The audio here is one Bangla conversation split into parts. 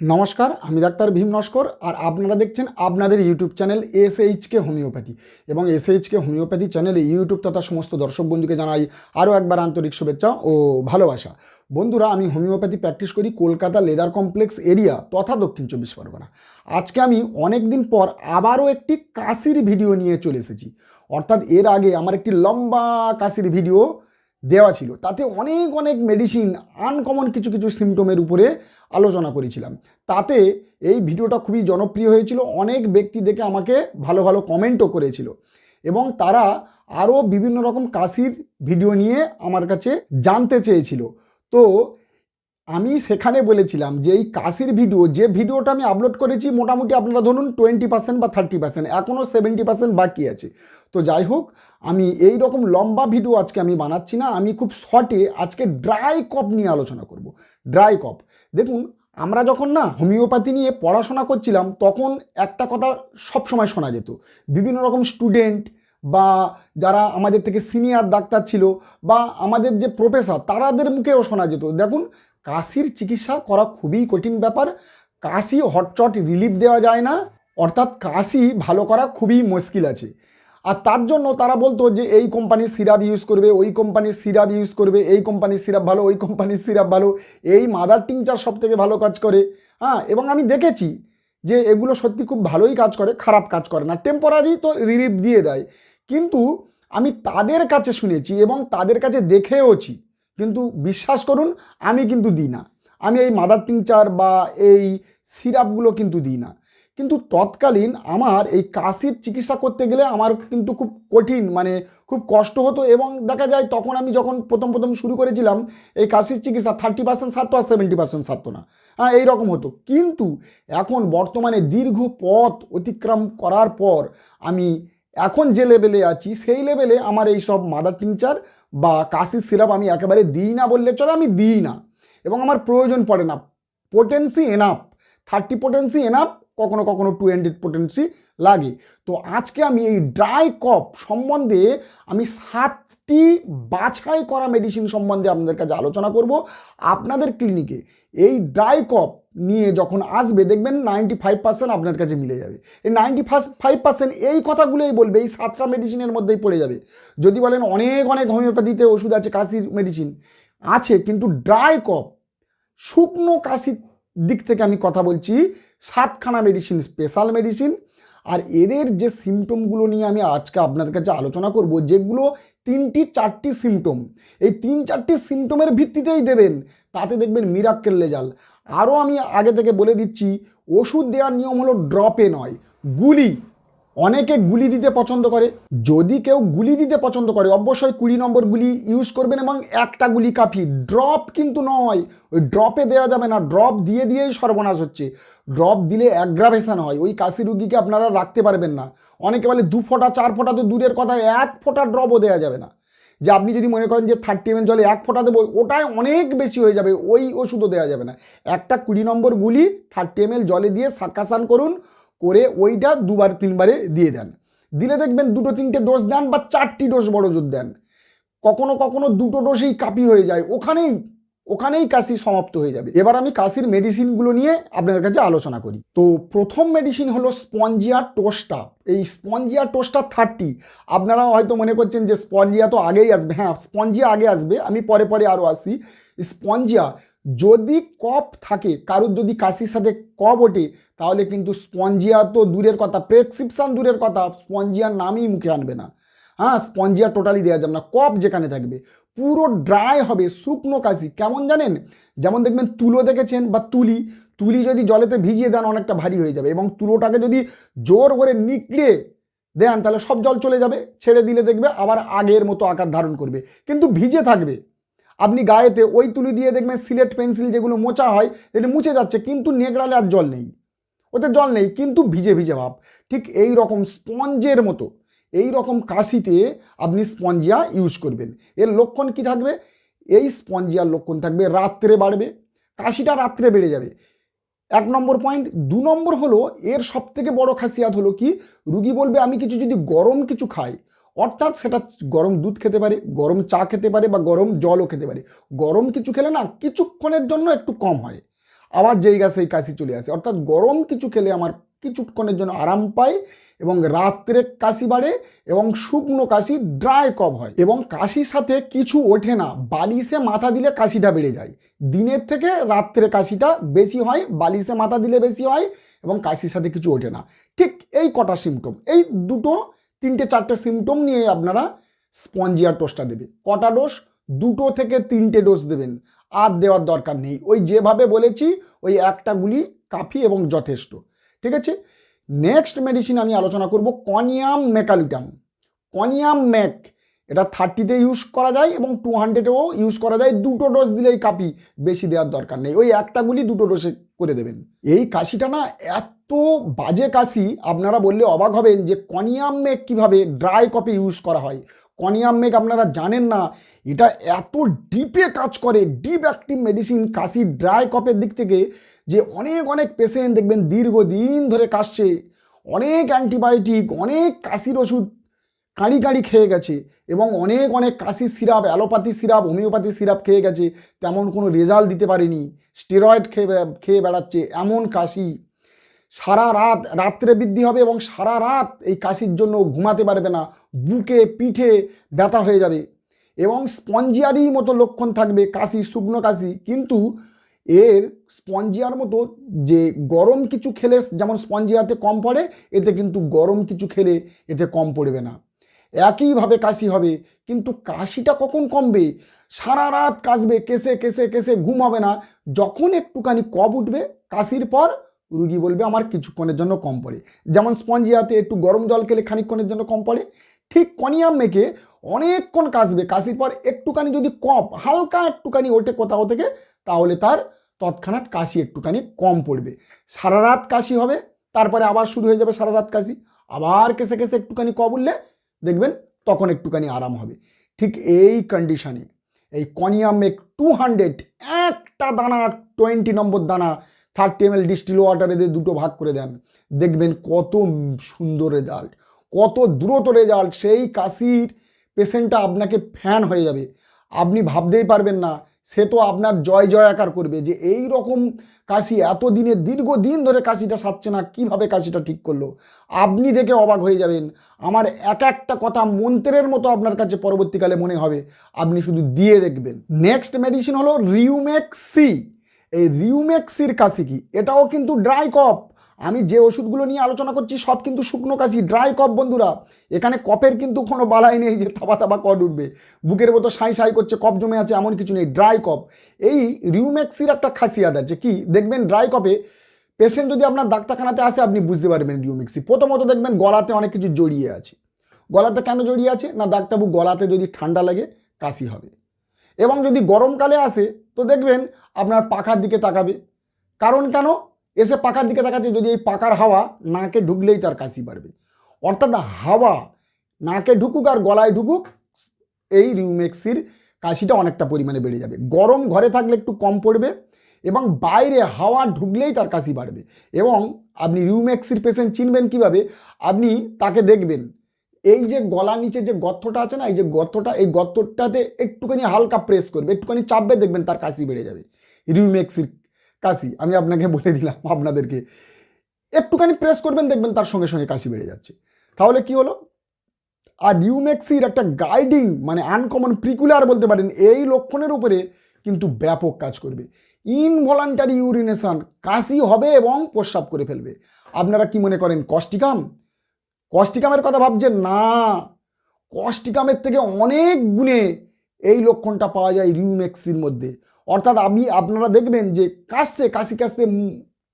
নমস্কার, আমি ডাক্তার ভীম নস্কর আর আপনারা দেখছেন আপনাদের YouTube channel S HK homeopathy এবং এস এইচকে হোমিওপ্যাথি চ্যানেলে ইউটিউব তথা সমস্ত দর্শক বন্ধুকে জানাই আরও একবার আন্তরিক শুভেচ্ছা ও ভালোবাসা। বন্ধুরা, আমি হোমিওপ্যাথি প্র্যাকটিস করি কলকাতা লেদার কমপ্লেক্স এরিয়া তথা দক্ষিণ চব্বিশ পরগনা। আজকে আমি অনেক দিন পর আবারও একটি কাশির ভিডিও নিয়ে চলে এসেছি। অর্থাৎ এর আগে আমার একটি লম্বা কাশির ভিডিও দেওয়া ছিল। তাতে অনেক অনেক মেডিসিন আনকমন কিছু কিছু সিমটমের উপরে আলোচনা করেছিলাম। তাতে এই ভিডিওটা খুবই জনপ্রিয় হয়েছিল। অনেক ব্যক্তি দেখে আমাকে ভালো ভালো কমেন্টও করেছিল। এবং তারা আরও বিভিন্ন রকম কাশির ভিডিও নিয়ে আমার কাছে জানতে চেয়েছিল। তো আমি সেখানে বলেছিলাম যে, এই কাশির ভিডিও যে ভিডিওটা আমি আপলোড করেছি, মোটামুটি আপনারা ধরুন টোয়েন্টি পার্সেন্ট বা থার্টি পার্সেন্ট এখনও সেভেন্টি পার্সেন্ট বাকি আছে। তো যাই হোক আমি এই রকম লম্বা ভিডিও আজকে আমি বানাচ্ছি না, আমি খুব শর্টে আজকে ড্রাই কপ নিয়ে আলোচনা করব। ড্রাই কপ দেখুন, আমরা যখন না হোমিওপ্যাথি নিয়ে পড়াশোনা করছিলাম, তখন একটা কথা সবসময় শোনা যেত। বিভিন্ন রকম স্টুডেন্ট বা যারা আমাদের থেকে সিনিয়র ডাক্তার ছিল বা আমাদের যে প্রফেসর তারাদের মুখেও শোনা যেত। দেখুন, কাশির চিকিৎসা করা খুবই কঠিন ব্যাপার। কাশি হটচট রিলিফ দেওয়া যায় না। অর্থাৎ কাশি ভালো করা খুবই মুশকিল আছে। আর তার জন্য তারা বলতো যে এই কোম্পানির সিরাপ ইউজ করবে, ওই কোম্পানির সিরাপ ইউজ করবে, এই কোম্পানির সিরাপ ভালো, ওই কোম্পানির সিরাপ ভালো। এই মাদার টিংচার সব থেকে ভালো কাজ করে। হ্যাঁ এবং আমি দেখেছি যে এগুলো সত্যি খুব ভালোই কাজ করে, খারাপ কাজ করে না। টেম্পোরারি তো রিলিফ দিয়ে দেয়। কিন্তু আমি তাদের কাছে শুনেছি এবং তাদের কাছে দেখেওছি। কিন্তু বিশ্বাস করুন, আমি কিন্তু দিই না। আমি এই মাদার টিংচার বা এই সিরাপগুলো কিন্তু দিই না। কিন্তু তৎকালীন আমার এই কাশির চিকিৎসা করতে গেলে আমার কিন্তু খুব কঠিন মানে খুব কষ্ট হতো এবং দেখা যায় তখন আমি যখন প্রথম প্রথম শুরু করেছিলাম, এই কাশির চিকিৎসা থার্টি পার্সেন্ট সারতো আর সেভেন্টি পার্সেন্ট সারতো না। হ্যাঁ এইরকম হতো। কিন্তু এখন বর্তমানে দীর্ঘ পথ অতিক্রম করার পর আমি এখন যে লেভেলে আছি, সেই লেভেলে আমার এই সব মাদার টিংচার বা কাশির সিরাপ আমি একেবারে দিই না বললে চলে, আমি দিই না। এবং আমার প্রয়োজন পড়ে না। Potency enough thirty potency enough কখনো কখনো টু হান্ড্রেড পোটেন্সি লাগে। তো আজকে আমি এই ড্রাই কপ সম্বন্ধে আমি সাতটি বাছাই করা মেডিসিন সম্বন্ধে আপনাদের কাছে আলোচনা করব। আপনাদের ক্লিনিকে এই ড্রাই কপ নিয়ে যখন আসবে, দেখবেন নাইনটি ফাইভ পার্সেন্ট আপনার কাছে মিলে যাবে। এই নাইনটি ফাইভ পার্সেন্ট এই কথাগুলোই বলবে, এই সাতটা মেডিসিনের মধ্যেই পড়ে যাবে। যদি বলেন অনেক অনেক হোমিওপ্যাথিতে ওষুধ আছে, কাশির মেডিসিন আছে, কিন্তু ড্রাই কপ শুকনো কাশির দিক থেকে আমি কথা বলছি সাতখানা মেডিসিন স্পেশাল মেডিসিন আর এদের যে সিমটমগুলো নিয়ে আমি আজকে আপনাদের কাছে আলোচনা করব, যেগুলো তিনটি চারটি সিমটম এই তিন চারটি সিমটমের ভিত্তিতেই দেবেন, তাতে দেখবেন মিরাক্কেল লেজাল আরও আমি আগে থেকে বলে দিচ্ছি, ওষুধ দেওয়ার নিয়ম হলো ড্রপে নয় গুলি অনেকে গুলি দিতে পছন্দ করে। যদি কেউ গুলি দিতে পছন্দ করে, অবশ্যই কুড়ি নম্বর গুলি ইউজ করবেন এবং একটা গুলি কাফি। ড্রপ কিন্তু নয়। ওই ড্রপে দেওয়া যাবে না। ড্রপ দিয়ে দিয়েই সর্বনাশ হচ্ছে। ড্রপ দিলে অ্যাগ্রাভেশন হয়। ওই কাশি রুগীকে আপনারা রাখতে পারবেন না। অনেকে বলে দু ফোঁটা, চার ফোঁটা তো দূরের কথা, এক ফোঁটা ড্রপও দেওয়া যাবে না। যে আপনি যদি মনে করেন যে থার্টি এম জলে এক ফোঁটা দেবো, ওটাই অনেক বেশি হয়ে যাবে। ওই ওষুধও দেওয়া যাবে না। একটা কুড়ি নম্বর গুলি থার্টি এম জলে দিয়ে সাকাসান করুন। করে ওইটা দুবার, তিনবারে দিয়ে দেন। দিলে দেখবেন দুটো, তিনটে ডোজ দেন বা চারটি ডোজ বড় জোর দেন। কখনো কখনো দুটো ডোজেই কাপি হয়ে যায়। ওখানেই ওখানেই কাশি সমাপ্ত হয়ে যাবে। এবার আমি কাশির মেডিসিনগুলো নিয়ে আপনাদের কাছে আলোচনা করি। তো প্রথম মেডিসিন হলো স্পঞ্জিয়া টোস্টা এই স্পঞ্জিয়া টোস্টা থার্টি আপনারা হয়তো মনে করছেন যে স্পঞ্জিয়া তো আগেই আসবে। হ্যাঁ স্পঞ্জিয়া আগে আসবে। আমি পরে পরে আরও আসি। স্পঞ্জিয়া যদি কফ থাকে, কারুর যদি কাশির সাথে কফ ওঠে, তাহলে কিন্তু স্পঞ্জিয়া তো দূরের কথা, প্রেসক্রিপশান দূরের কথা, স্পঞ্জিয়ার নামই মুখে আনবে না। হ্যাঁ স্পঞ্জিয়া টোটালি দেওয়া যাবে না, কফ যেখানে থাকবে। পুরো ড্রাই হবে, শুকনো কাশি। কেমন জানেন? যেমন দেখবেন তুলো দেখেছেন বা তুলি তুলি যদি জলেতে ভিজিয়ে দেন, অনেকটা ভারী হয়ে যাবে এবং তুলোটাকে যদি জোর করে নিকড়ে দেন, তাহলে সব জল চলে যাবে, ছেড়ে দিলে দেখবে আবার আগের মতো আকার ধারণ করবে। কিন্তু ভিজে থাকবে। আপনি গায়েতে ওই তুলি দিয়ে দেখবেন সিলেট পেন্সিল যেগুলো মোচা হয়, এটা মুছে যাচ্ছে, কিন্তু নেকড়ালে আর জল নেই। ওতে জল নেই, কিন্তু ভিজে ভিজে ভাব। ঠিক এই রকম স্পঞ্জের মতো, এই রকম কাশিতে আপনি স্পঞ্জিয়া ইউজ করবেন। এর লক্ষণ কি থাকবে? এই স্পঞ্জিয়ার লক্ষণ থাকবে, রাত্রে বাড়বে, কাশিটা রাত্রে বেড়ে যাবে। এক নম্বর পয়েন্ট দু নম্বর হলো, এর সব থেকে বড় খাসিয়াত হলো কি? রুগী বলবে, আমি কিছু যদি গরম কিছু খাই অর্থাৎ সেটা গরম দুধ খেতে পারে, গরম চা খেতে পারে বা গরম জলও খেতে পারে। গরম কিছু খেলে না কিছুক্ষণের জন্য একটু কম হয়। আবার যেই গা সেই কাশি চলে আসে। অর্থাৎ গরম কিছু খেলে আমার কিছুক্ষণের জন্য আরাম পায় এবং রাত্রে কাশি বাড়ে এবং শুকনো কাশি ড্রাই কব হয় এবং কাশির সাথে কিছু ওঠে না। বালিশে মাথা দিলে কাশিটা বেড়ে যায়। দিনের থেকে রাত্রে কাশিটা বেশি হয়, বালিশে মাথা দিলে বেশি হয় এবং কাশির সাথে কিছু ওঠে না। ঠিক এই কটা সিমটম এই দুটো তিনটে চারটে সিমটম নিয়ে আপনারা স্পঞ্জিয়ার টোস্টটা দেবে কটা ডোজ দুটো থেকে তিনটে ডোজ দেবেন। আর দেওয়ার দরকার নেই। ওই যেভাবে বলেছি, ওই একটা গুলি কাফি এবং যথেষ্ট। ঠিক আছে? নেক্সট মেডিসিন আমি আলোচনা করব, কনিয়াম মেকালিটাম। কনিয়াম ম্যাক এটা থার্টিতে ইউজ করা যায় এবং টু হান্ড্রেডেও ইউজ করা যায়। দুটো ডোজ দিলেই কাপি বেশি দেওয়ার দরকার নেই। ওই একটা গুলি দুটো ডোজে করে দেবেন। এই কাশিটা না এত বাজে কাশি, আপনারা বললে অবাক হবেন যে কনিয়াম মেক কীভাবে ড্রাই কপি ইউজ করা হয়। কনিয়াম মেক আপনারা জানেন না, এটা এত ডিপে কাজ করে ডিপ অ্যাক্টিভ মেডিসিন কাশি ড্রাই কপের দিক থেকে যে অনেক অনেক পেশেন্ট দেখবেন দীর্ঘদিন ধরে কাশছে। অনেক অ্যান্টিবায়োটিক অনেক কাশির ওষুধ কাঁড়ি কাঁড়ি খেয়ে গেছে এবং অনেক অনেক কাশির syrup, allopathy syrup, homeopathy syrup খেয়ে গেছে, তেমন কোনো রেজাল্ট দিতে পারেনি। স্টেরয়েড খেয়ে খেয়ে বেড়াচ্ছে এমন কাশি। সারা রাত রাত্রে বৃদ্ধি হবে এবং সারা রাত এই কাশির জন্য ঘুমাতে পারবে না। বুকে পিঠে ব্যথা হয়ে যাবে এবং স্পঞ্জিয়ারই মতো লক্ষণ থাকবে, কাশি, শুকনো কাশি। কিন্তু এর স্পঞ্জিয়ার মতো যে গরম কিছু খেলে যেমন স্পঞ্জিয়াতে কম পড়ে, এতে কিন্তু গরম কিছু খেলে এতে কম পড়বে না। একইভাবে কাশি হবে। কিন্তু কাশিটা কখন কমবে? সারা রাত কাশবে, কেসে কেসে কেসে ঘুম হবে না। যখন একটুখানি কব উঠবে, কাশির পর রুগী বলবে, আমার কিছুক্ষণের জন্য কম পড়ে। যেমন স্পঞ্জিয়াতে একটু গরম জল খেলে খানিকক্ষণের জন্য কম পড়ে, ঠিক কনিয়াম মেখে অনেকক্ষণ কাশবে। কাশির পর একটুখানি যদি কপ হালকা একটুখানি ওঠে কোথাও থেকে, তাহলে তার তৎক্ষণাৎ কাশি একটুখানি কম পড়বে। সারা রাত কাশি হবে, তারপরে আবার শুরু হয়ে যাবে সারা রাত কাশি। আবার কেসে কেসে একটুখানি ক উঠলে দেখবেন তখন একটুখানি আরাম হবে। ঠিক এই কন্ডিশনে এই কনিয়াম মেক টু হান্ড্রেড একটা দানা টোয়েন্টি নম্বর দানা থার্টি এম এল ডিস্টিল ওয়াটারে দিয়ে দুটো ভাগ করে দেন। দেখবেন কত সুন্দর রেজাল্ট কত দ্রুত রেজাল্ট সেই কাশির পেশেন্টটা আপনাকে ফ্যান হয়ে যাবে। আপনি ভাবতেই পারবেন না সে তো আপনার জয় জয়াকার করবে যে এই রকম কাশি এত দিনে দীর্ঘদিন ধরে কাশিটা সারছে না, কীভাবে কাশিটা ঠিক করল? আপনি দেখে অবাক হয়ে যাবেন। আমার এক একটা কথা মন্ত্রের মতো আপনার কাছে পরবর্তীকালে মনে হবে। আপনি শুধু দিয়ে দেখবেন। নেক্সট মেডিসিন হলো রিউমেক্সি এই রিউমেক্সির কাশি কি? এটাও কিন্তু ড্রাই কফ আমি যে ওষুধগুলো নিয়ে আলোচনা করছি সব কিন্তু শুকনো কাশি ড্রাই কফ বন্ধুরা। এখানে কফের কিন্তু কোনো বালাই নেই যে থাবা থাবা কড উঠবে। বুকের মতো সাই সাই করছে, কফ জমে আছে, এমন কিছু নেই ড্রাই কফ এই রিউমেক্সির একটা খাসিয়াত আছে, কি? দেখবেন ড্রাই কফে পেশেন্ট যদি আপনার ডাক্তারখানাতে আসে, আপনি বুঝতে পারবেন রিউমেক্সি প্রথমত দেখবেন গলাতে অনেক কিছু জড়িয়ে আছে। গলাতে কেন জড়িয়ে আছে? না, ডাক্তারবাবু, গলাতে যদি ঠান্ডা লাগে, কাশি হবে। এবং যদি গরমকালে আসে, তো দেখবেন আপনার পাখার দিকে তাকাবে। কারণ কেন? এসে পাখার দিকে তাকাচ্ছে, যদি এই পাকার হাওয়া নাকে ঢুকলেই তার কাশি বাড়বে। অর্থাৎ হাওয়া নাকে ঢুকুক আর গলায় ঢুকুক, এই রিউমেক্সির কাশিটা অনেকটা পরিমাণে বেড়ে যাবে। গরম ঘরে থাকলে একটু কম পড়বে এবং বাইরে হাওয়া ঢুকলেই তার কাশি বাড়বে। এবং আপনি রিউমেক্সির পেশেন্ট চিনবেন কীভাবে? আপনি তাকে দেখবেন, এই যে গলা নিচে যে গর্তটা আছে না, এই যে গর্তটা, এই গর্তটাতে একটুখানি হালকা প্রেস করবে, একটুখানি চাপবে, দেখবেন তার কাশি বেড়ে যাবে। রিউমেক্সির কাশি, আমি আপনাকে বলে দিলাম আপনাদেরকে। একটুখানি প্রেস করবেন, দেখবেন তার সঙ্গে সঙ্গে কাশি বেড়ে যাচ্ছে। তাহলে কি হলো? আর নিউমেক্সির একটা গাইডিং মানে আনকমন প্রিকুলার বলতে পারেন, এই লক্ষণের উপরে কিন্তু ব্যাপক কাজ করবে। ইনভলান্টারি ইউরিনেশন কাশি হবে এবং প্রস্রাব করে ফেলবে। আপনারা কি মনে করেন কস্টিকাম কস্টিকামের কথা ভাবছেন? না। কস্টিকামের থেকে অনেক গুণে এই লক্ষণটা পাওয়া যায় রিউমেক্সির মধ্যে। অর্থাৎ আমি, আপনারা দেখবেন যে কাশছে, কাশি কাশতে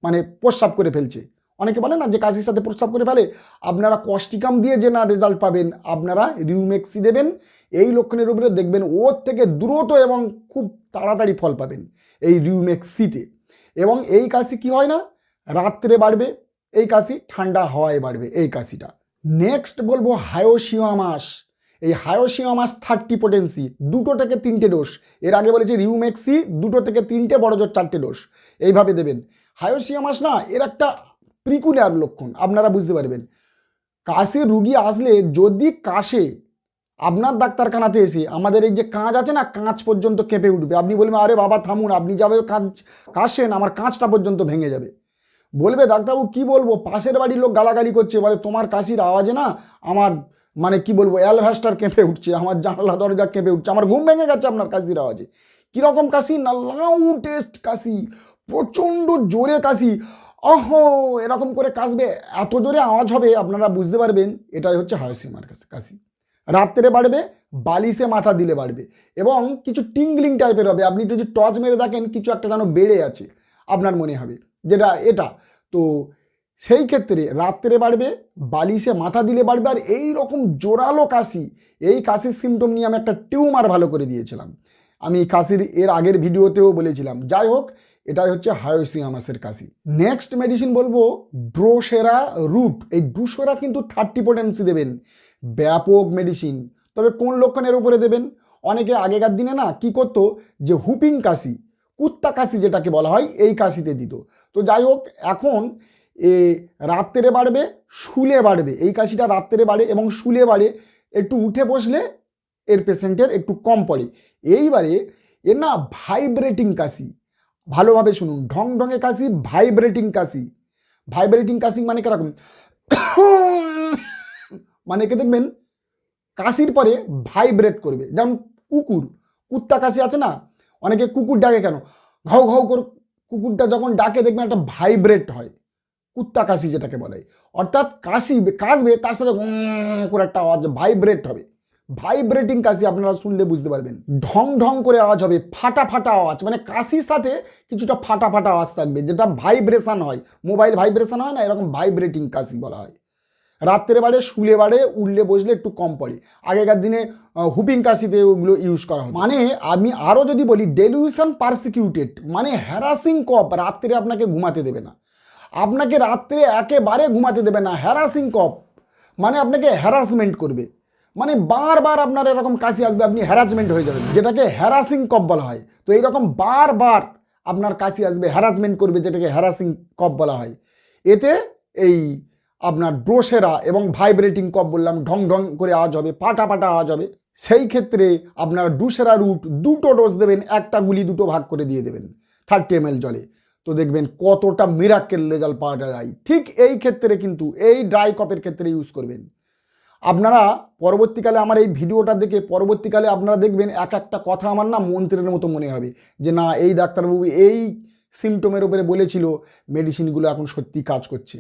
মানে প্রস্রাব করে ফেলছে। অনেকে বলে না যে কাশির সাথে প্রস্রাব করে ফেলে। আপনারা কস্টিকাম দিয়ে যে না রেজাল্ট পাবেন, আপনারা রিউমেক্সি দেবেন। এই লক্ষণের উপরে দেখবেন ওর থেকে দ্রুত এবং খুব তাড়াতাড়ি ফল পাবেন এই রিউমেক্সিতে এবং এই কাশি কি হয় না? রাত্রে বাড়বে, এই কাশি ঠান্ডা হাওয়ায় বাড়বে এই কাশিটা। নেক্সট বলব হায়োসিয়ামাস এই হায়োসিয়ামাস থার্টি পোটেন্সি দুটো থেকে তিনটে ডোজ এর আগে বলেছি রিউমেক্সি দুটো থেকে তিনটে, বড় জোর চারটে ডোজ এইভাবে দেবেন। হায়োসিয়ামাস না, এর একটা প্রিকুলার লক্ষণ, আপনারা বুঝতে পারবেন। কাশির রুগী আসলে যদি কাশে, আপনার ডাক্তারখানাতে এসে আমাদের এই যে কাঁচ আছে না, কাঁচ পর্যন্ত কেঁপে উঠবে। আপনি বলবেন, আরে বাবা, থামুন, আপনি যাবে কাঁচ কাশেন আমার কাঁচটা পর্যন্ত ভেঙে যাবে। বলবে, ডাক্তারবাবু, কি বলব? পাশের বাড়ির লোক গালাগালি করছে, বলে তোমার কাশির আওয়াজে না, আমার মানে কি বলব, অ্যালভেস্টার কেঁপে উঠছে, আমার জানলা দরজা কেঁপে উঠছে, আমার ঘুম ভেঙে গেছে আপনার কাশির আওয়াজে। কীরকম কাশি? না লাউটেস্ট কাশি, প্রচণ্ড জোরে কাশি। অহ এরকম করে কাশবে, এত জোরে আওয়াজ হবে, আপনারা বুঝতে পারবেন, এটাই হচ্ছে হায়োসিমার কাছে কাশি। রাত্রে বাড়বে, বালিশে মাথা দিলে বাড়বে, এবং কিছু টিংলিং টাইপের হবে। আপনি যদি টর্চ মেরে দেখেন, কিছু একটা যেন বেড়ে আছে, আপনার মনে হবে, যেটা, এটা। তো সেই ক্ষেত্রে রাত্রে বাড়বে, বালিশে মাথা দিলে বাড়বে আর এই রকম জোরালো কাশি, এই কাশির সিমটম নিয়ে আমি একটা টিউমার ভালো করে দিয়েছিলাম। আমি কাশির, এর আগের ভিডিওতেও বলেছিলাম। যাই হোক, এটাই হচ্ছে হায়োসিয়ামাসের কাশি। নেক্সট মেডিসিন বলব ড্রোসেরা রুট এই ড্রুসেরা কিন্তু থার্টি পোটেন্সি দেবেন। ব্যাপক মেডিসিন তবে কোন লক্ষণের উপরে দেবেন? অনেকে আগেকার দিনে না কি করতো, যে হুপিং কাশি, কুত্তা কাশি যেটাকে বলা হয়, এই কাশিতে দিত। তো যাই হোক, এখন এ রাত্রে বাড়বে, শুলে বাড়বে। এই কাশিটা রাত্রে বাড়ে এবং শুলে বাড়ে। একটু উঠে বসলে এর পেশেন্টের একটু কম পড়ে। এইবারে এর না ভাইব্রেটিং কাশি। ভালোভাবে শুনুন ঢং ঢঙে কাশি ভাইব্রেটিং কাশি। ভাইব্রেটিং কাশি মানে কীরকম? মানে কে দেখবেন, কাশির পরে ভাইব্রেট করবে। যেমন কুকুর, কুত্তা কাশি আছে না? অনেকে কুকুর ডাকে কেন? ঘাউ ঘাউ করে কুকুরটা যখন ডাকে দেখবেন একটা ভাইব্রেট হয়। কুত্তা কাশি যেটাকে বলে। অর্থাৎ কাশি, কাশবে, তার সাথে করে একটা আওয়াজ ভাইব্রেট হবে। ভাইব্রেটিং কাশি আপনারা শুনলে বুঝতে পারবেন। ঢং ঢং করে আওয়াজ হবে, ফাটা ফাটা আওয়াজ। মানে কাশির সাথে কিছুটা ফাটা ফাটা আওয়াজ থাকবে, যেটা ভাইব্রেশন হয়। মোবাইল ভাইব্রেশন হয় না, এরকম ভাইব্রেটিং কাশি বলা হয়। রাত্রে বাড়ে, শুলে বাড়ে উঠলে বসলে একটু কম পড়ে। আগেকার দিনে হুপিং কাশিতে ওগুলো ইউজ করা হয় মানে আমি আরও যদি বলি ডেলিউশন পারসিকিউটেড মানে হ্যারাসিং কপ রাত্রে আপনাকে ঘুমাতে দেবে না। আপনাকে রাত্রে একেবারে ঘুমাতে দেবে না হ্যারাসিং কপ মানে আপনাকে হ্যারাসমেন্ট করবে। মানে বারবার আপনার এরকম কাশি আসবে, আপনি হ্যারাসমেন্ট হয়ে যাবেন, যেটাকে হ্যারাসিং কপ বলা হয়। তো এইরকম বারবার আপনার কাশি আসবে হ্যারাসমেন্ট করবে, যেটাকে হ্যারাসিং কপ বলা হয়। এতে এই আপনার ড্রোসেরা এবং ভাইব্রেটিং কপ বললাম, ঢং ঢং করে আওয়াজ হবে, পাটা পাটা আওয়াজ হবে, সেই ক্ষেত্রে আপনার ডুসেরা রুট দুটো ডোজ দেবেন, একটা গুলি দুটো ভাগ করে দিয়ে দেবেন থার্টি এম জলে। তো দেখবেন কতটা মিরাক্কেল রেজাল্ট পাওয়া যায়। ঠিক এই ক্ষেত্রে কিন্তু, এই ড্রাই কপের ক্ষেত্রে ইউজ করবেন। আপনারা পরবর্তীকালে আমার এই ভিডিওটা দেখে পরবর্তীকালে আপনারা দেখবেন এক একটা কথা আমার না মন্ত্রের মতো মনে হবে যে, না, এই ডাক্তারবাবু এই সিমটমের উপরে বলেছিল মেডিসিনগুলো এখন সত্যি কাজ করছে।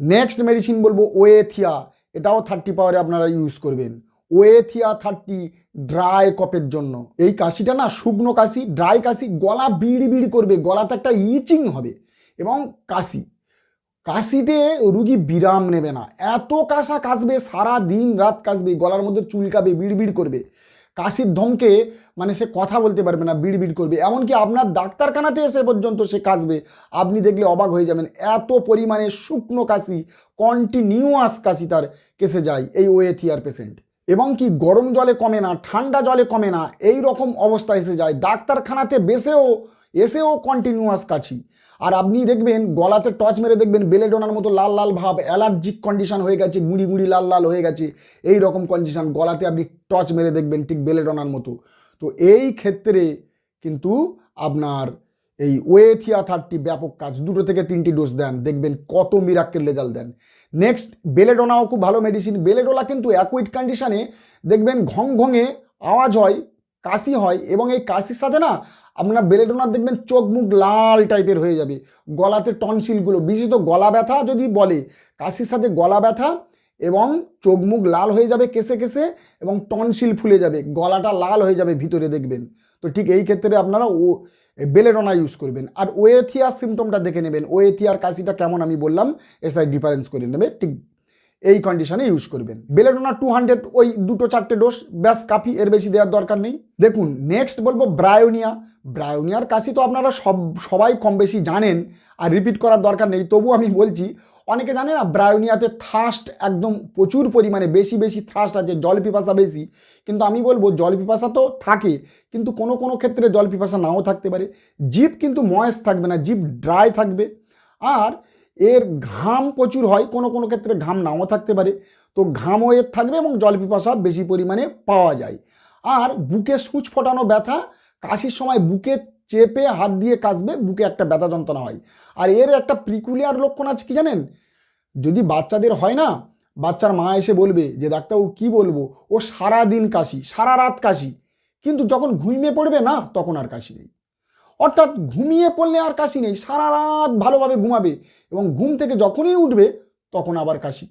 নেক্সট মেডিসিন বলব, ওয়েথিয়া। এটাও থার্টি পাওয়ারে আপনারা ইউজ করবেন। ওয়েথিয়া থার্টি, ড্রাই কপের জন্য। এই কাশিটা না শুকনো কাশি, ড্রাই কাশি, গলা বিড়ি বিড়ি করবে, গলাতে একটা ইচিং হবে এবং কাশি। কাশিতে রুগী বিরাম নেবে না। এত কাশা কাশবে, সারা দিন রাত কাশবে, গলার মধ্যে চুলকাবে বিড়বিড় করবে। কাশির ধমকে মানে সে কথা বলতে পারবে না বিড়বিড় করবে। এমনকি আপনার ডাক্তারখানাতে এসে পর্যন্ত সে কাশবে, আপনি দেখলে অবাক হয়ে যাবেন। এত পরিমাণে শুকনো কাশি কন্টিনিউয়াস কাশি তার কেসে যায় এই ওয়েথিয়ার পেশেন্ট। এবং কি গরম জলে কমে না, ঠান্ডা জলে কমে না, এই রকম অবস্থা এসে যায়। ডাক্তারখানাতে বেসেও, এসেও কন্টিনিউয়াস কাছি। আর আপনি দেখবেন, গলাতে টচ মেরে দেখবেন বেলেডোনার মতো লাল লাল ভাব অ্যালার্জিক কন্ডিশন হয়ে গেছে, গুঁড়ি গুঁড়ি লাল লাল হয়ে গেছে, এই রকম কন্ডিশন গলাতে আপনি টচ মেরে দেখবেন ঠিক বেলেডোনার মতো। তো এই ক্ষেত্রে কিন্তু আপনার এই ওয়েথিয়া থার্টি ব্যাপক কাজ। দুটো থেকে তিনটি ডোজ দেন, দেখবেন কত মিরাক্কেল রেজাল্ট দেন। নেক্সট বেলেডোনাও খুব ভালো মেডিসিন বেলেডোলা কিন্তু অ্যাকুইড কন্ডিশনে দেখবেন ঘং ঘঙে আওয়াজ হয়, কাশি হয় এবং এই কাশির সাথে না আপনার বেলেডোনার দেখবেন চোখ মুখ লাল টাইপের হয়ে যাবে। গলাতে টনসিলগুলো বিশেষত গলা ব্যথা যদি বলে, কাশির সাথে গলা ব্যথা এবং চোখ মুখ লাল হয়ে যাবে কেসে কেসে এবং টনসিল ফুলে যাবে, গলাটা লাল হয়ে যাবে ভিতরে দেখবেন। তো ঠিক এই ক্ষেত্রে আপনারা ও বেলেডোনা ইউজ করবেন। আর ওয়েথিয়ার সিমটমটা দেখে নেবেন। ওয়েথিয়ার কাশিটা কেমন আমি বললাম এসআই ডিফারেন্স করে নেবে, ঠিক এই কন্ডিশনে ইউজ করবেন। বেলেডোনা টু হান্ড্রেড ওই দুটো চারটে ডোজ ব্যাস কাফি এর বেশি দেওয়ার দরকার নেই। দেখুন নেক্সট বলব ব্রায়োনিয়া। ব্রায়োনিয়ার কাশি তো আপনারা সব, সবাই কম বেশি জানেন, আর রিপিট করার দরকার নেই। তবু আমি বলছি অনেকে জানে না, ব্রায়োনিয়াতে থাস্ট একদম প্রচুর পরিমাণে, বেশি বেশি থাস্ট আছে, জল পিপাসা বেশি। কিন্তু আমি বলব, জল পিপাসা তো থাকে, কিন্তু কোনো কোনো ক্ষেত্রে জল পিপাসা নাও থাকতে পারে। জিভ কিন্তু ময়েস থাকবে না জিভ ড্রাই থাকবে। আর এর ঘাম প্রচুর হয়, কোনো কোনো ক্ষেত্রে ঘাম নাও থাকতে পারে। তো তো ঘামও এর থাকবে এবং জল পিপাসা বেশি পরিমাণে পাওয়া যায়। আর বুকে সূচ ফোটানো ব্যথা, কাশির সময় বুকে চেপে হাত দিয়ে কাশবে, বুকে একটা ব্যথা যন্ত্রণা হয়। আর এর একটা প্রিকুলিয়ার লক্ষণ আছে কি জানেন? যদি বাচ্চাদের হয় না, বাচ্চার মা এসে বলবে যে, ডাক্তারবাবু, কি বলব? ও সারা দিন কাশি, সারা রাত কাশি। কিন্তু যখন ঘুমিয়ে পড়বে না, তখন আর কাশি নেই। অর্থাৎ ঘুমিয়ে পড়লে আর কাশি নেই, সারা রাত ভালোভাবে ঘুমাবে এবং ঘুম থেকে যখনই উঠবে, তখন আবার কাশি।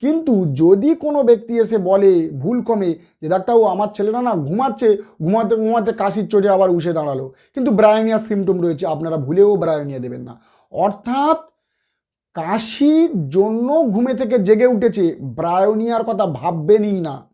কিন্তু যদি কোনো ব্যক্তি এসে বলে ভুল কমে যে, ডাক্তারবাবু, আমার ছেলেটা না ঘুমাচ্ছে, ঘুমাতে ঘুমাতে কাশির চোটে আবার উঠে দাঁড়াল। কিন্তু ব্রায়োনিয়া সিমটম রয়েছে, আপনারা ভুলেও ব্রায়োনিয়া দেবেন না। অর্থাৎ কাশির জন্য ঘুমে থেকে জেগে উঠেছে। ব্রায়োনিয়ার কথা ভাববেনই না।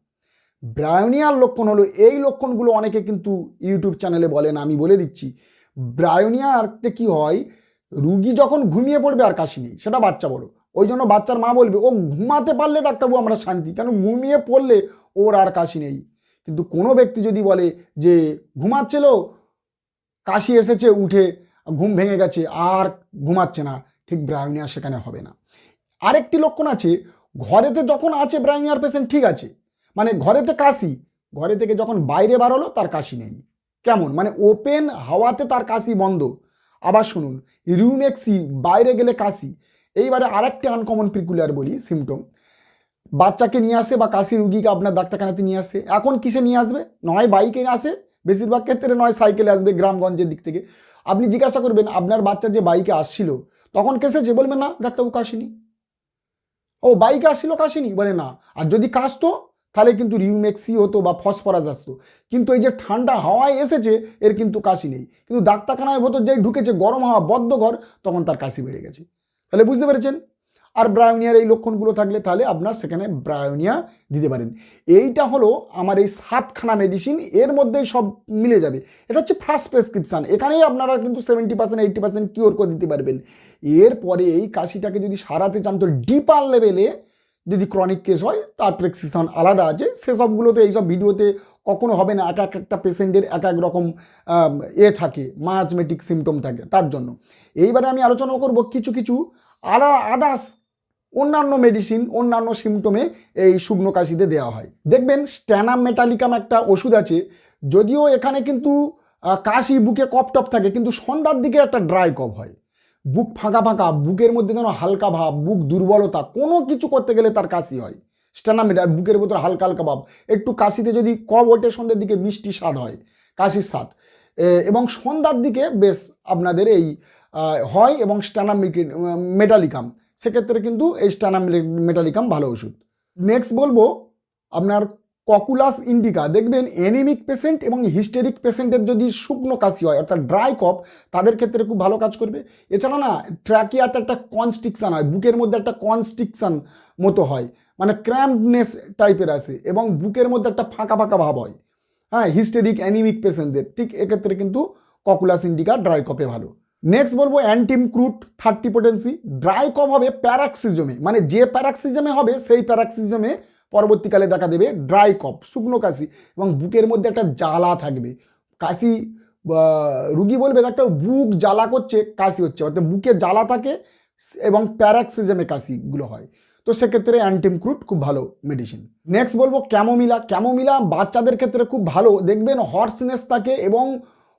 ব্রায়োনিয়ার লক্ষণ হলো, এই লক্ষণগুলো অনেকে কিন্তু ইউটিউব চ্যানেলে বলেন, আমি বলে দিচ্ছি। ব্রায়োনিয়াতে কি হয়, রুগী যখন ঘুমিয়ে পড়বে আর কাশি নেই, সেটা বাচ্চা বড়। ওই জন্য বাচ্চার মা বলবে, ও, ঘুমাতে পারলে ডাক্তারবাবু, আমরা শান্তি। কেন ঘুমিয়ে পড়লে ওর আর কাশি নেই। কিন্তু কোনো ব্যক্তি যদি বলে যে, ঘুমাচ্ছিল, কাশি এসেছে, উঠে ঘুম ভেঙে গেছে, আর ঘুমাচ্ছে না। ঠিক ব্রায়োনিয়া সেখানে হবে না। আরেকটি লক্ষণ আছে, ঘরেতে যখন আছে ব্রায়োনিয়ার পেশেন্ট ঠিক আছে মানে ঘরেতে কাশি, ঘরে থেকে যখন বাইরে বাড়ালো তার কাশি নেই। কেমন? মানে ওপেন হাওয়াতে তার কাশি বন্ধ। আবার শুনুন রিউমেক্সি বাইরে গেলে কাশি। এইবারে আরেকটি আনকমন প্রিকুলার বলি সিমটম বাচ্চাকে নিয়ে আসে বা কাশি রুগীকে আপনার ডাক্তারখানাতে নিয়ে আসে। এখন কিসে নিয়ে আসবে? নয় বাইকে আসে, বেশিরভাগ ক্ষেত্রে নয় সাইকেলে আসবে গ্রামগঞ্জের দিক থেকে। আপনি জিজ্ঞাসা করবেন, আপনার বাচ্চা যে বাইকে আসছিল তখন কেসেছে বলবে, না, ডাক্তারবাবু কাশিনি ও, বাইকে আসছিল কাশিনি বলে, না। আর যদি কাশতো, তাহলে কিন্তু রিউমেক্সি হতো বা ফসফরাস আসতো। কিন্তু এই যে ঠান্ডা হাওয়ায় এসেছে, এর কিন্তু কাশি নেই। কিন্তু ডাক্তারখানায় ভেতর যেই ঢুকেছে গরম হাওয়া বদ্ধ ঘর, তখন তার কাশি বেড়ে গেছে। তাহলে বুঝতে পেরেছেন? আর ব্রায়োনিয়ার এই লক্ষণগুলো থাকলে তাহলে আপনার সেখানে ব্রায়োনিয়া দিতে পারেন। এইটা হলো আমার এই সাতখানা মেডিসিন এর মধ্যেই সব মিলে যাবে। এটা হচ্ছে ফার্স্ট প্রেসক্রিপশান এখানেই আপনারা কিন্তু seventy percent eighty percent cure করে দিতে পারবেন। এরপরে এই কাশিটাকে যদি সারাতে চান, তো ডিপার লেভেলে যদি ক্রনিক কেস হয়, তার প্রেসক্রিপশন আলাদা আছে। সেসবগুলোতে এইসব ভিডিওতে কখনো হবে না। এক এক একটা পেশেন্টের এক এক রকম এ থাকে মায়াজমেটিক সিমটম থাকে, তার জন্য। এইবারে আমি আলোচনা করব কিছু কিছু আদার্স অন্যান্য মেডিসিন অন্যান্য সিমটমে এই শুকনো কাশিতে দেওয়া হয়। দেখবেন স্ট্যানাম মেটালিকাম একটা ওষুধ আছে, যদিও এখানে কিন্তু কাশি বুকে কপ টপ থাকে, কিন্তু সন্ধ্যার দিকে একটা ড্রাই কপ হয়। বুক ফাঁকা ফাঁকা, বুকের মধ্যে যেন হালকা ভাব, বুক দুর্বলতা, কোনো কিছু করতে গেলে তার কাশি হয়। স্ট্যানামেট আর বুকের ভেতর হালকা হালকা ভাব, একটু কাশিতে যদি কব ওঠে, সন্ধ্যের দিকে মিষ্টি স্বাদ হয়, কাশির স্বাদ। এবং সন্ধ্যার দিকে বেশ আপনাদের এই হয় এবং স্ট্যানাম মেটালিকাম সেক্ষেত্রে কিন্তু এই স্ট্যানাম মেটালিকাম ভালো ওষুধ। নেক্সট বলব আপনার ককুলাস ইন্ডিকা দেখবেন এনিমিক পেশেন্ট এবং হিস্টেরিক পেশেন্টের যদি শুকনো কাশি হয়, অর্থাৎ ড্রাই কপ তাদের ক্ষেত্রে খুব ভালো কাজ করবে। এছাড়া না ট্র্যাকিয়াতে একটা কনস্ট্রিকশন হয়, বুকের মধ্যে একটা কনস্ট্রিকশন মতো হয় মানে ক্র্যাম্পনেস টাইপের আসে এবং বুকের মধ্যে একটা ফাঁকা ফাঁকা ভাব হয়। হ্যাঁ হিস্টেরিক অ্যানিমিক পেশেন্টদের ঠিক এক্ষেত্রে কিন্তু ককুলাস ইন্ডিকা ড্রাই কপে ভালো। নেক্সট বলব Antim crud thirty potency. Dry কম হবে প্যারাক্সিজমে। মানে যে প্যারাক্সিজমে হবে, সেই প্যারাক্সিজমে পরবর্তীকালে দেখা দেবে ড্রাই কপ শুকনো কাশি এবং বুকের মধ্যে একটা জ্বালা থাকবে। কাশি রুগী বলবে একটা বুক জ্বালা করছে, কাশি হচ্ছে। অর্থাৎ বুকে জ্বালা থাকে এবং প্যারাক্সিজমে কাশিগুলো হয়। তো সেক্ষেত্রে অ্যান্টিমক্রুট খুব ভালো মেডিসিন নেক্সট বলব ক্যামোমিলা। ক্যামোমিলা বাচ্চাদের ক্ষেত্রে খুব ভালো। দেখবেন হর্সনেস থাকে এবং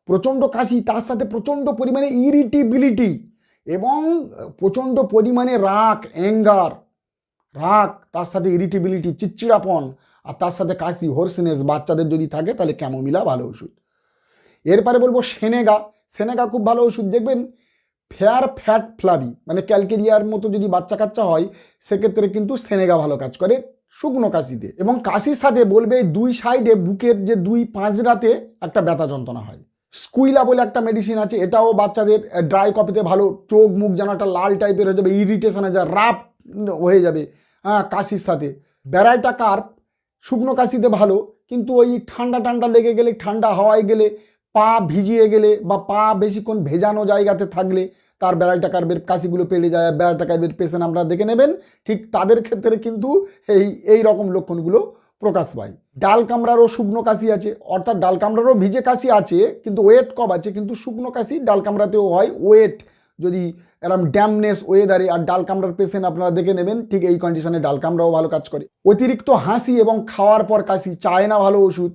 প্রচণ্ড কাশি, তার সাথে প্রচণ্ড পরিমাণে ইরিটিবিলিটি এবং প্রচণ্ড পরিমাণে রাগ, অ্যাঙ্গার, রাগ, তার সাথে ইরিটেবিলিটি, চিচ্চিড়াপন আর তার সাথে কাশি, হোর্সনেস বাচ্চাদের যদি থাকে তাহলে ক্যামোমিলা ভালো ওষুধ। এরপরে বলব সেনেগা সেনেগা খুব ভালো ওষুধ। দেখবেন, ফেয়ার ফ্যাট ফ্লাবি মানে ক্যালকেরিয়ার মতো যদি বাচ্চা কাচ্চা হয়, সেক্ষেত্রে কিন্তু সেনেগা ভালো কাজ করে শুকনো কাশিতে। এবং কাশির সাথে বলবে দুই সাইডে বুকের যে দুই পাঁচরাতে একটা ব্যথা যন্ত্রণা হয়। স্কুইলা বলে একটা মেডিসিন আছে, এটাও বাচ্চাদের ড্রাই কপিতে ভালো, চোখ মুখ যেন একটা লাল টাইপের হয়ে যাবে ইরিটেশন হয়ে যায় রাপ হয়ে যাবে হ্যাঁ কাশির সাথে। ব্যারাইটা কার্প শুকনো কাশিতে ভালো, কিন্তু ওই ঠান্ডা ঠান্ডা লেগে গেলে, ঠান্ডা হাওয়ায় গেলে, পা ভিজিয়ে গেলে বা পা বেশিক্ষণ ভেজানো জায়গাতে থাকলে, তার ব্যারাইটা কার্বের কাশিগুলো পেলে যায় ব্যারাইটা কার্বের পেশেন্ট আপনারা দেখে নেবেন, ঠিক তাদের ক্ষেত্রে কিন্তু এই এই রকম লক্ষণগুলো প্রকাশ পায়। ডাল কামড়ারও শুকনো কাশি আছে, অর্থাৎ ডাল কামড়ারও ভিজে কাশি আছে, কিন্তু ওয়েট কম আছে, কিন্তু শুকনো কাশি ডাল কামড়াতেও হয়। ওয়েট যদি এরম ড্যামনেস ওয়েদারে আর ডাল কামড়ার পেশেন্ট আপনারা দেখে নেবেন, ঠিক এই কন্ডিশনে ডাল কামড়াও ভালো কাজ করে। অতিরিক্ত হাসি এবং খাওয়ার পর কাশি, চায় না ভালো ওষুধ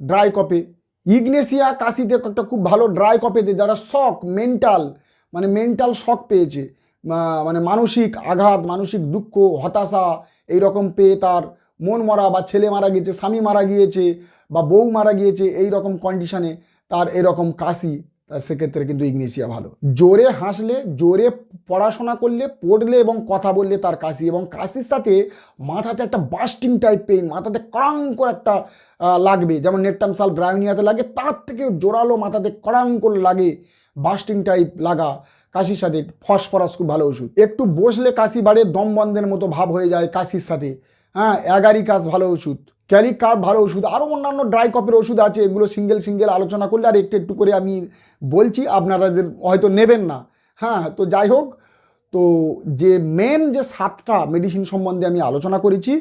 ড্রাই কপে ইগনেসিয়া কাশিতে একটা খুব ভালো ড্রাই কপেতে যারা শখ মেন্টাল মানে মেন্টাল শখ পেয়েছে মানে মানসিক আঘাত, মানসিক দুঃখ, হতাশা এই রকম পেয়ে তার মন মরা বা ছেলে মারা গিয়েছে, স্বামী মারা গিয়েছে বা বউ মারা গিয়েছে, এই রকম কন্ডিশনে তার এরকম কাশি তা সেক্ষেত্রে কিন্তু ইগনেশিয়া ভালো। জোরে হাসলে, জোরে পড়াশোনা করলে, পড়লে এবং কথা বললে তার কাশি এবং কাশির সাথে মাথাতে একটা বাস্টিং টাইপ পেইন মাথাতে ক্রাং করে একটা লাগবে। যেমন নেটটামসাল ব্রাউনিয়াতে লাগে, তার থেকে জোরালো মাথাতে ক্রাং করে লাগে বাস্টিং টাইপ লাগা। কাশির সাথে ফসফরাস খুব ভালো ওষুধ। একটু বসলে কাশি বাড়ে, দম বন্ধের মতো ভাব হয়ে যায় কাশির সাথে। হ্যাঁ অ্যাগারিকাস ভালো ওষুধ ক্যালিকার ভালো ওষুধ আরও অন্যান্য ড্রাই কপের ওষুধ আছে, এগুলো সিঙ্গেল সিঙ্গেল আলোচনা করলে আর একটু একটু করে আমি বলছি, আপনারাদের হয়তো নেবেন না। হ্যাঁ তো যাই হোক, তো যে মেন যে সাতটা মেডিসিন সম্বন্ধে আমি আলোচনা করেছি,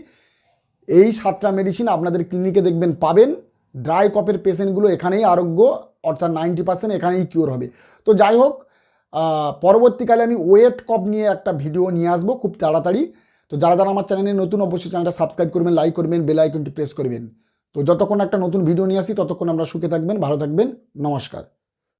এই সাতটা মেডিসিন আপনাদের ক্লিনিকে দেখবেন পাবেন। ড্রাই কপের পেশেন্টগুলো এখানেই আরোগ্য, অর্থাৎ নাইনটি পার্সেন্ট এখানেই কিওর হবে। তো যাই হোক পরবর্তীকালে আমি ওয়েট কপ নিয়ে একটা ভিডিও নিয়ে আসব খুব তাড়াতাড়ি। তো যারা যারা আমার চ্যানেলে নতুন, অবশ্যই চ্যানেলটা সাবস্ক্রাইব করবেন লাইক করবেন বেল আইকনটি প্রেস করবেন। তো যতক্ষণ একটা নতুন ভিডিও নিয়ে আসি, ততক্ষণ আমরা সুখে থাকবেন, ভালো থাকবেন, নমস্কার।